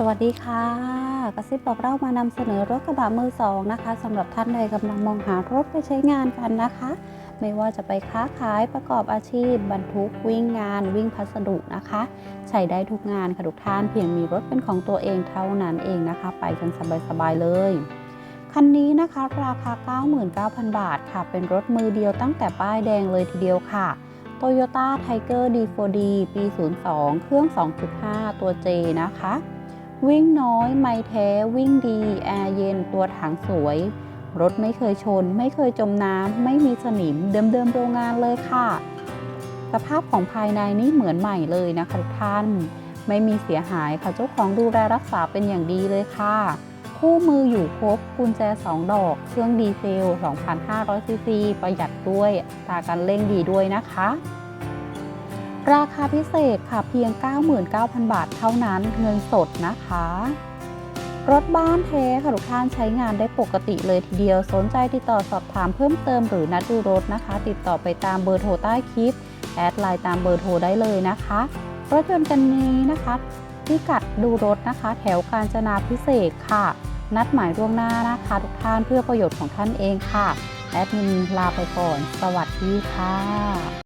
สวัสดีค่ะ กระซิบบอกเรามานำเสนอรถกระบะมือสองนะคะสำหรับท่านใดกำลังมองหารถไปใช้งานกันนะคะ ไม่ว่าจะไปค้าขายประกอบอาชีพ บรรทุกวิ่งงาน วิ่งพัสดุนะคะ ใช้ได้ทุกงานค่ะทุกท่านเพียงมีรถเป็นของตัวเองเท่านั้นเองนะคะ ไปกันสบายๆเลยคันนี้นะคะราคา 99,000 บาทค่ะ เป็นรถมือเดียวตั้งแต่ป้ายแดงเลยทีเดียวค่ะ Toyota Tiger D4D ปี 02 เครื่อง 2.5 ตัว J นะคะ วิ่งน้อย ไม่แท้ วิ่งดีแอร์เย็นตัวถังสวย รถไม่เคยชน ไม่เคยจมน้ำ ไม่มีสนิม เดิมๆโรงงานเลยค่ะ สภาพของภายในนี่เหมือนใหม่เลยนะคะทุกท่าน ไม่มีเสียหายค่ะเจ้าของดูแลรักษาเป็นอย่างดีเลยค่ะ คู่มืออยู่ครบกุญแจ 2 ดอก เครื่องดีเซล 2,500ซีซีประหยัดด้วยตาการเร่งดีด้วยนะคะ ราคาพิเศษค่ะเพียง 99,000 บาทเท่านั้นเงินสดนะคะ รถบ้านแท้ค่ะทุกท่านใช้งานได้ปกติเลยทีเดียวสนใจติดต่อสอบถามเพิ่มเติมหรือนัดดูรถนะคะ ติดต่อไปตามเบอร์โทรใต้คลิป แอดไลน์ตามเบอร์โทรได้เลยนะคะรถยนต์กันนี้นะคะพิกัดดูรถนะคะ แถวกาญจนาพิเศษค่ะ นัดหมายล่วงหน้านะคะ ทุกท่านเพื่อประโยชน์ของท่านเองค่ะ แอดมินลาไปก่อน สวัสดีค่ะ